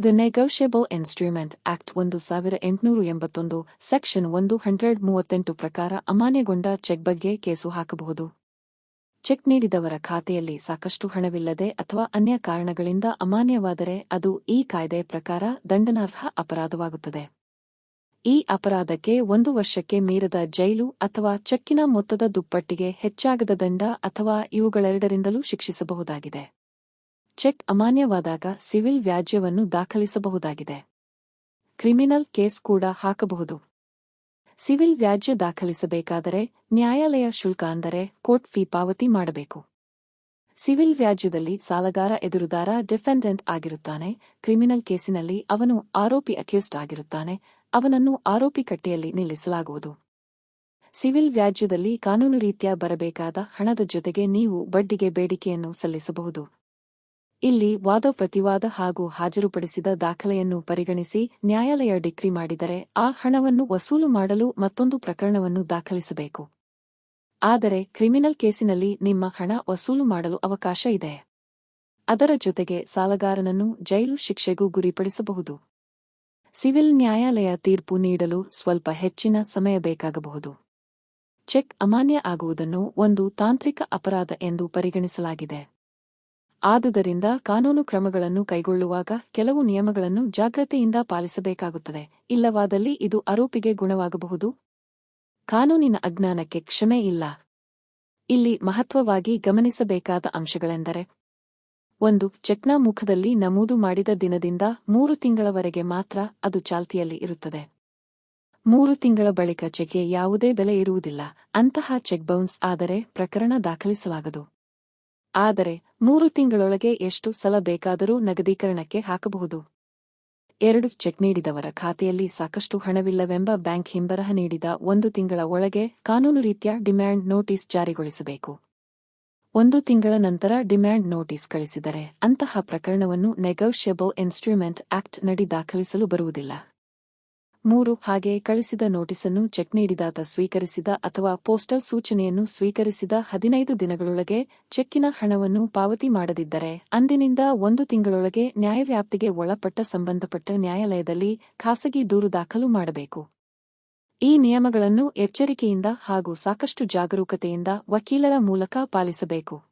The negotiable instrument act ಒಂದು ಸಾವಿರ ಎಂಟುನೂರ ಎಂಬತ್ತೊಂದು ಸೆಕ್ಷನ್ ಒಂದು ಹಂಡ್ರೆಡ್ ಮೂವತ್ತೆಂಟು ಪ್ರಕಾರ ಅಮಾನ್ಯಗೊಂಡ ಚೆಕ್ ಬಗ್ಗೆ ಕೇಸು ಹಾಕಬಹುದು. ಚೆಕ್ ನೀಡಿದವರ ಖಾತೆಯಲ್ಲಿ ಸಾಕಷ್ಟು ಹಣವಿಲ್ಲದೆ ಅಥವಾ ಅನ್ಯ ಕಾರಣಗಳಿಂದ ಅಮಾನ್ಯವಾದರೆ ಅದು ಈ ಕಾಯ್ದೆ ಪ್ರಕಾರ ದಂಡನಾರ್ಹ ಅಪರಾಧವಾಗುತ್ತದೆ. ಈ ಅಪರಾಧಕ್ಕೆ ಒಂದು ವರ್ಷಕ್ಕೆ ಮೀರದ ಜೈಲು ಅಥವಾ ಚೆಕ್ಕಿನ ಮೊತ್ತದ ದುಪ್ಪಟ್ಟಿಗೆ ಹೆಚ್ಚಾಗದ ದಂಡ ಅಥವಾ ಇವುಗಳೆರಡರಿಂದಲೂ ಶಿಕ್ಷಿಸಬಹುದಾಗಿದೆ. ಚೆಕ್ ಅಮಾನ್ಯವಾದಾಗ ಸಿವಿಲ್ ವ್ಯಾಜ್ಯವನ್ನು ದಾಖಲಿಸಬಹುದಾಗಿದೆ. ಕ್ರಿಮಿನಲ್ ಕೇಸ್ ಕೂಡ ಹಾಕಬಹುದು. ಸಿವಿಲ್ ವ್ಯಾಜ್ಯ ದಾಖಲಿಸಬೇಕಾದರೆ ನ್ಯಾಯಾಲಯ ಶುಲ್ಕ ಅಂದರೆ ಕೋರ್ಟ್ ಫೀ ಪಾವತಿ ಮಾಡಬೇಕು. ಸಿವಿಲ್ ವ್ಯಾಜ್ಯದಲ್ಲಿ ಸಾಲಗಾರ ಎದುರುದಾರ ಡಿಫೆಂಡೆಂಟ್ ಆಗಿರುತ್ತಾನೆ, ಕ್ರಿಮಿನಲ್ ಕೇಸಿನಲ್ಲಿ ಅವನು ಆರೋಪಿ ಅಕ್ಯೂಸ್ಡ್ ಆಗಿರುತ್ತಾನೆ, ಅವನನ್ನು ಆರೋಪಿ ಕಟ್ಟೆಯಲ್ಲಿ ನಿಲ್ಲಿಸಲಾಗುವುದು. ಸಿವಿಲ್ ವ್ಯಾಜ್ಯದಲ್ಲಿ ಕಾನೂನು ರೀತಿಯ ಬರಬೇಕಾದ ಹಣದ ಜೊತೆಗೆ ನೀವು ಬಡ್ಡಿಗೆ ಬೇಡಿಕೆಯನ್ನು ಸಲ್ಲಿಸಬಹುದು. ಇಲ್ಲಿ ವಾದ ಪ್ರತಿವಾದ ಹಾಗೂ ಹಾಜರುಪಡಿಸಿದ ದಾಖಲೆಯನ್ನು ಪರಿಗಣಿಸಿ ನ್ಯಾಯಾಲಯ ಡಿಕ್ರಿ ಮಾಡಿದರೆ ಆ ಹಣವನ್ನು ವಸೂಲು ಮಾಡಲು ಮತ್ತೊಂದು ಪ್ರಕರಣವನ್ನು ದಾಖಲಿಸಬೇಕು. ಆದರೆ ಕ್ರಿಮಿನಲ್ ಕೇಸಿನಲ್ಲಿ ನಿಮ್ಮ ಹಣ ವಸೂಲು ಮಾಡಲು ಅವಕಾಶ ಇದೆ. ಅದರ ಜೊತೆಗೆ ಸಾಲಗಾರನನ್ನು ಜೈಲು ಶಿಕ್ಷೆಗೂ ಗುರಿಪಡಿಸಬಹುದು. ಸಿವಿಲ್ ನ್ಯಾಯಾಲಯ ತೀರ್ಪು ನೀಡಲು ಸ್ವಲ್ಪ ಹೆಚ್ಚಿನ ಸಮಯ ಬೇಕಾಗಬಹುದು. ಚೆಕ್ ಅಮಾನ್ಯ ಆಗುವುದನ್ನು ಒಂದು ತಾಂತ್ರಿಕ ಅಪರಾಧ ಎಂದು ಪರಿಗಣಿಸಲಾಗಿದೆ. ಆದುದರಿಂದ ಕಾನೂನು ಕ್ರಮಗಳನ್ನು ಕೈಗೊಳ್ಳುವಾಗ ಕೆಲವು ನಿಯಮಗಳನ್ನು ಜಾಗ್ರತೆಯಿಂದ ಪಾಲಿಸಬೇಕಾಗುತ್ತದೆ. ಇಲ್ಲವಾದಲ್ಲಿ ಇದು ಆರೋಪಿಗೆ ಗುಣವಾಗಬಹುದು. ಕಾನೂನಿನ ಅಜ್ಞಾನಕ್ಕೆ ಕ್ಷಮೆ ಇಲ್ಲ. ಇಲ್ಲಿ ಮಹತ್ವವಾಗಿ ಗಮನಿಸಬೇಕಾದ ಅಂಶಗಳೆಂದರೆ, ಒಂದು, ಚೆಕ್ನ ಮುಖದಲ್ಲಿ ನಮೂದು ಮಾಡಿದ ದಿನದಿಂದ ಮೂರು ತಿಂಗಳವರೆಗೆ ಮಾತ್ರ ಅದು ಚಾಲ್ತಿಯಲ್ಲಿ ಇರುತ್ತದೆ. ಮೂರು ತಿಂಗಳ ಬಳಿಕ ಚೆಕ್ಗೆ ಯಾವುದೇ ಬೆಲೆ ಇರುವುದಿಲ್ಲ. ಅಂತಹ ಚೆಕ್ ಬೌನ್ಸ್ ಆದರೆ ಪ್ರಕರಣ ದಾಖಲಿಸಲಾಗದು. ಆದರೆ ಮೂರು ತಿಂಗಳೊಳಗೆ ಎಷ್ಟು ಸಲ ಬೇಕಾದರೂ ನಗದೀಕರಣಕ್ಕೆ ಹಾಕಬಹುದು. ಎರಡು ಚೆಕ್ ನೀಡಿದವರ ಖಾತೆಯಲ್ಲಿ ಸಾಕಷ್ಟು ಹಣವಿಲ್ಲವೆಂಬ ಬ್ಯಾಂಕ್ ಹಿಂಬರಹ ನೀಡಿದ ಒಂದು ತಿಂಗಳ ಒಳಗೆ ಕಾನೂನು ರೀತಿಯ ಡಿಮ್ಯಾಂಡ್ ನೋಟಿಸ್ ಜಾರಿಗೊಳಿಸಬೇಕು. ಒಂದು ತಿಂಗಳ ನಂತರ ಡಿಮ್ಯಾಂಡ್ ನೋಟಿಸ್ ಕಳಿಸಿದರೆ ಅಂತಹ ಪ್ರಕರಣವನ್ನು ನೆಗೋಷಿಯಬಲ್ ಇನ್ಸ್ಟ್ರೂಮೆಂಟ್ ಆಕ್ಟ್ ನಡಿ ದಾಖಲಿಸಲು ಬರುವುದಿಲ್ಲ. ಮೂರು, ಹಾಗೆ ಕಳಿಸಿದ ನೋಟಿಸನ್ನು ಚೆಕ್ ನೀಡಿದಾತ ಸ್ವೀಕರಿಸಿದ ಅಥವಾ ಪೋಸ್ಟಲ್ ಸೂಚನೆಯನ್ನು ಸ್ವೀಕರಿಸಿದ ಹದಿನೈದು ದಿನಗಳೊಳಗೆ ಚೆಕ್ಕಿನ ಹಣವನ್ನು ಪಾವತಿ ಮಾಡದಿದ್ದರೆ, ಅಂದಿನಿಂದ ಒಂದು ತಿಂಗಳೊಳಗೆ ನ್ಯಾಯವ್ಯಾಪ್ತಿಗೆ ಒಳಪಟ್ಟ ಸಂಬಂಧಪಟ್ಟ ನ್ಯಾಯಾಲಯದಲ್ಲಿ ಖಾಸಗಿ ದೂರು ದಾಖಲು ಮಾಡಬೇಕು. ಈ ನಿಯಮಗಳನ್ನು ಎಚ್ಚರಿಕೆಯಿಂದ ಹಾಗೂ ಸಾಕಷ್ಟು ಜಾಗರೂಕತೆಯಿಂದ ವಕೀಲರ ಮೂಲಕ ಪಾಲಿಸಬೇಕು.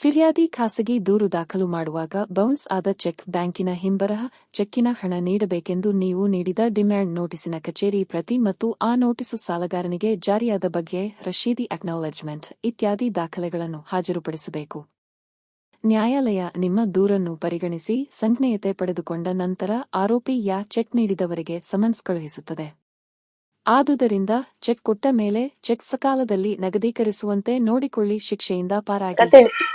ಫಿರ್ಯಾದಿ ಖಾಸಗಿ ದೂರು ದಾಖಲು ಮಾಡುವಾಗ ಬೌನ್ಸ್ ಆದ ಚೆಕ್ ಬ್ಯಾಂಕಿನ ಹಿಂಬರಹ ಚೆಕ್ಕಿನ ಹಣ ನೀಡಬೇಕೆಂದು ನೀವು ನೀಡಿದ ಡಿಮ್ಯಾಂಡ್ ನೋಟಿಸಿನ ಕಚೇರಿ ಪ್ರತಿ ಮತ್ತು ಆ ನೋಟಿಸು ಸಾಲಗಾರನಿಗೆ ಜಾರಿಯಾದ ಬಗ್ಗೆ ರಶೀದಿ ಅಕ್ನಾಲೆಜ್ಮೆಂಟ್ ಇತ್ಯಾದಿ ದಾಖಲೆಗಳನ್ನು ಹಾಜರುಪಡಿಸಬೇಕು. ನ್ಯಾಯಾಲಯ ನಿಮ್ಮ ದೂರನ್ನು ಪರಿಗಣಿಸಿ ಸಂಜ್ಞೆಯತೆ ಪಡೆದುಕೊಂಡ ನಂತರ ಆರೋಪಿ ಯಾ ಚೆಕ್ ನೀಡಿದವರಿಗೆ ಸಮನ್ಸ್ ಕಳುಹಿಸುತ್ತದೆ. ಆದುದರಿಂದ ಚೆಕ್ ಕೊಟ್ಟ ಮೇಲೆ ಚೆಕ್ ಸಕಾಲದಲ್ಲಿ ನಗದೀಕರಿಸುವಂತೆ ನೋಡಿಕೊಳ್ಳಿ ಶಿಕ್ಷೆಯಿಂದ ಪಾರಾಗಿ. ಕತೆ ತಿಳಿಸಿ